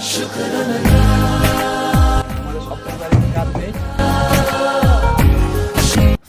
আমাদের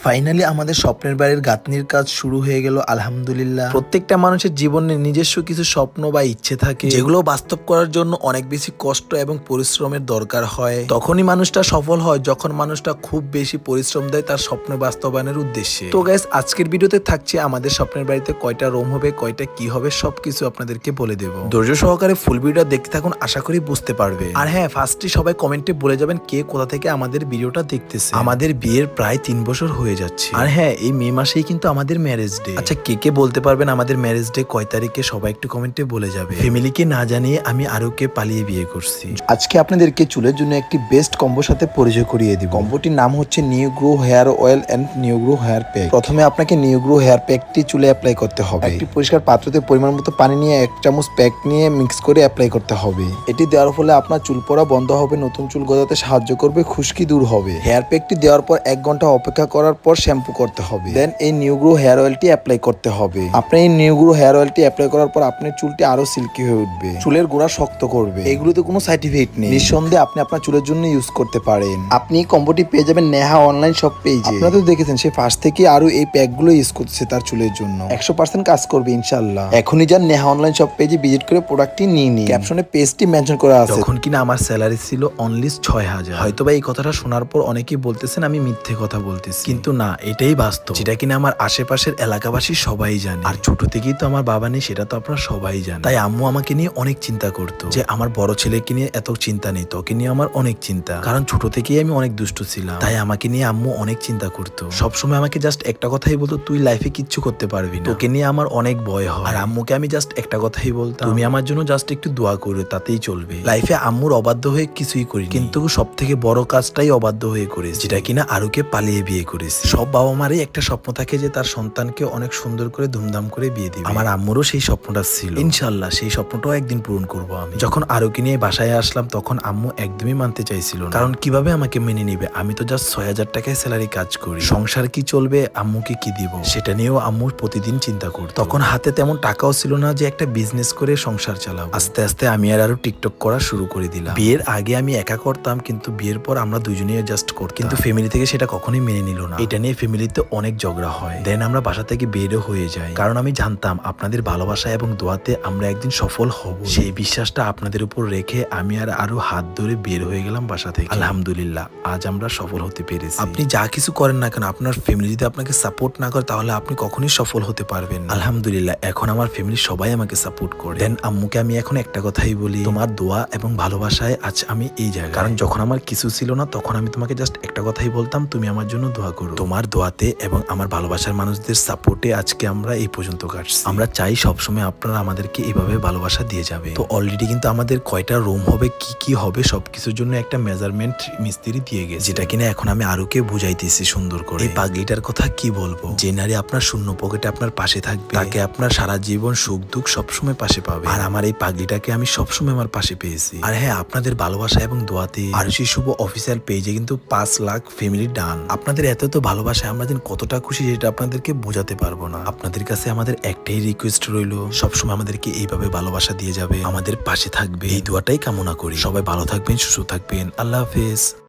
ফাইনালি আমাদের স্বপ্নের বাড়ির গাঁথনির কাজ শুরু হয়ে গেল, আলহামদুলিল্লাহ। প্রত্যেকটা মানুষের জীবনে নিজস্ব কিছু স্বপ্ন বা ইচ্ছে থাকে। যেগুলো বাস্তব করার জন্য অনেক বেশি কষ্ট এবং পরিশ্রমের দরকার হয়। তখনই মানুষটা সফল হয় যখন মানুষটা খুব বেশি পরিশ্রম দেয় তার স্বপ্ন বাস্তবায়নের উদ্দেশ্যে। তো গাইস আজকের ভিডিওতে থাকছে আমাদের স্বপ্নের বাড়িতে কয়টা রুম হবে, কয়টা কি হবে, সবকিছু আপনাদেরকে বলে দেবো। ধৈর্য সহকারে ফুল ভিডিও দেখতে থাকুন, আশা করি বুঝতে পারবে। আর হ্যাঁ ফার্স্টে সবাই কমেন্টে বলে যাবেন কে কোথা থেকে আমাদের ভিডিওটা দেখতেছে। আমাদের বিয়ের প্রায় তিন বছর হয়ে যাচ্ছে। আর হ্যাঁ এই মে মাসেই কিন্তু আমাদের ম্যারেজ ডে আচ্ছা কে কে বলতে পারবেন আমাদের ম্যারেজ ডে কয় তারিখে? সবাই একটু কমেন্টে বলে যাবে। ফ্যামিলিকে না জানিয়ে আমি আরও কে পালিয়ে বিয়ে করছি। আজকে আপনাদেরকে চুলের জন্য একটি বেস্ট কম্বোর সাথে পরিচয় করিয়ে দিব। কম্বোটির নাম হচ্ছে new grow hair oil and new grow hair pack প্রথমে আপনাকে নিউ গ্রো হেয়ার প্যাকটি চুলে অ্যাপ্লাই করতে হবে। একটি পরিষ্কার পাত্রতে পরিমাণ মতো পানি নিয়ে এক চামচ প্যাক নিয়ে মিক্স করে অ্যাপ্লাই করতে হবে। এটি দেওয়ার ফলে আপনার চুল পড়া বন্ধ হবে নতুন চুল গজাতে সাহায্য করবে খুশকি দূর হবে। হেয়ার প্যাকটি দেওয়ার পর এক ঘণ্টা অপেক্ষা করার পর শ্যাম্পু করতে হবে। দেন এই নিউ গ্রো হেয়ার অয়েলটি অ্যাপ্লাই করতে হবে। আপনি এই নিউ গ্রো হেয়ার অয়েলটি অ্যাপ্লাই করার পর আপনার চুলটি আরও সিল্কি হয়ে উঠবে। চুলের গোড়া শক্ত করবে। এগুলোতে কোনো সাইড ইফেক্ট নেই। নিঃসন্দেহে আপনি আপনার চুলের জন্য ইউজ করতে পারেন। আপনি কম্বোটি পেয়ে যাবেন নেহা অনলাইন শপ পেজে আপনারা তো দেখেছেন, সে ফার্স্ট থেকে আরও এই প্যাকগুলো ইউজ করছে তার চুলের জন্য। একশো পার্সেন্ট কাজ করবে ইনশাল্লাহ এখনই যান নেহা অনলাইন শপ পেজে ভিজিট করে প্রোডাক্টটি নিয়ে নিন। ক্যাপশনে পেজটি মেনশন করা আছে। যখন কিনা আমার স্যালারি ছিল অনলি ছয় হাজার। হয়তো এই কথাটা শোনার পর অনেকেই বলতেছেন, আমি মিথ্যে কথা বলতেছি। কিন্তু না এটাই বাস্তব। যেটা কিনা আমার আশেপাশের এলাকাবাসী সবাই জানে। আর ছোট থেকেই তো আমার বাবা নেই সেটা তো আপনারা সবাই জানেন। তাই আম্মু আমাকে নিয়ে অনেক চিন্তা করতো যে আমার বড় ছেলেকে নিয়ে এত চিন্তা নেই তোকে নিয়ে আমার অনেক চিন্তা। কারণ ছোট থেকেই আমি অনেক দুষ্ট ছিলাম। তাই আমাকে নিয়ে আম্মু অনেক চিন্তা করতো। সবসময় আমাকে জাস্ট একটা কথাই বলতো তুই লাইফে কিচ্ছু করতে পারবি না। তোকে নিয়ে আমার অনেক ভয় হয়। আর আম্মুকে আমি জাস্ট একটা কথাই বলতাম তুমি আমার জন্য জাস্ট একটু দোয়া করো তাতেই চলবে। লাইফে আম্মুর অবাধ্য হয়ে কিছুই করি কিন্তু সব থেকে বড় কাজটাই অবাধ্য হয়ে করেছি। যেটা কিনা আরুকে পালিয়ে বিয়ে করেছি। সব বাবা মারই একটা স্বপ্ন থাকে যে তার সন্তানকে অনেক সুন্দর করে ধুমধাম করে বিয়ে দিবে। আমার আম্মুরও সেই স্বপ্নটা ছিল। ইনশাল্লাহ সেই স্বপ্নটাও একদিন পূরণ করব আমি। যখন আরুকে নিয়ে বাসায় আসলাম, তখন আম্মু একদমই মানতে চাইছিল কারণ কীভাবে আমাকে মেনে নিবে? আমি তো জাস্ট ছয় হাজার টাকায় স্যালারি কাজ করি। সংসার কি চলবে? আম্মুকে কি দিব? সেটা নিয়েও আম্মু প্রতিদিন চিন্তা করত। তখন হাতে তেমন টাকাও ছিল না যে একটা বিজনেস করে সংসার চালাবো। আস্তে আস্তে আমি আর আরও টিকটক করা শুরু করে দিলাম। বিয়ের আগে আমি একা করতাম, কিন্তু বিয়ের পর আমরা দুজনেই জাস্ট করতাম। কিন্তু ফ্যামিলি থেকে সেটা কখনোই মেনে নিল না। এটা নিয়ে ফ্যামিলিতে অনেক ঝগড়া হয়। দেন আমরা বাসা থেকে বেরও হয়ে যাই। কারণ আমি জানতাম আপনাদের ভালোবাসা এবং দোয়াতে আমরা একদিন সফল হব। সেই বিশ্বাসটা আপনাদের উপর রেখে আমি আর আরও হাত ধরে বের হয়ে গেলাম বাসা থেকে। আলহামদুলিল্লাহ, আজ আমরা সফল হতে পেরেছি। আপনি যা কিছু করেন না কেন, আপনার ফ্যামিলি যদি আপনাকে সাপোর্ট না করে, তাহলে আপনি কখনোই সফল হতে পারবেন আলহামদুলিল্লাহ, এখন আমার ফ্যামিলি সবাই আমাকে সাপোর্ট করে। দেন আম্মুকে আমি এখন একটা কথাই বলি, তোমার দোয়া এবং ভালোবাসায় আজ আমি এই জায়গায়। কারণ যখন আমার কিছু ছিল না, তখন আমি তোমাকে জাস্ট একটা কথাই বলতাম, তুমি আমার জন্য দোয়া করো। তোমার দোয়াতে এবং আমার ভালোবাসার মানুষদের সাপোর্টে আজকে আমরা এই পর্যন্ত কাটছি। আমরা চাই সবসময় আপনারা আমাদেরকে এভাবে ভালোবাসা দিয়ে যাবে। তো অলরেডি কিন্তু আমাদের কয়টা রুম হবে, কি কি হবে সবকিছুর জন্য একটা মেজারমেন্ট মিস্ত্রি দিয়ে গেছে। যেটা কিনা এখন আমি আরোকে বুঝাইতেছি সুন্দর করে। এই পাগলিটার কথা কি বলব? যে নারী আপনার শূন্য পকেটে আপনার পাশে থাকবে, তাকে আপনার সারা জীবন সুখ দুঃখ সবসময় পাশে পাবে। আর আমার এই পাগলিটাকে আমি সবসময় আমার পাশে পেয়েছি। আর হ্যাঁ আপনাদের ভালোবাসা এবং দোয়াতে আরশি শুভ অফিসিয়াল পেজে কিন্তু পাঁচ লাখ ফ্যামিলি ডান আপনাদের এত তো ভালোবাসায় আমরা যেন কতটা খুশি যেটা আপনাদেরকে বোঝাতে পারব না। আপনাদের কাছে আমাদের একটাই রিকোয়েস্ট রইল, সবসময় আমাদেরকে এইভাবে ভালোবাসা দিয়ে যাবে, আমাদের পাশে থাকবে। এই দোয়াটাই কামনা করি। সবাই ভালো থাকবেন, সুস্থ থাকবেন। আল্লাহ হাফেজ।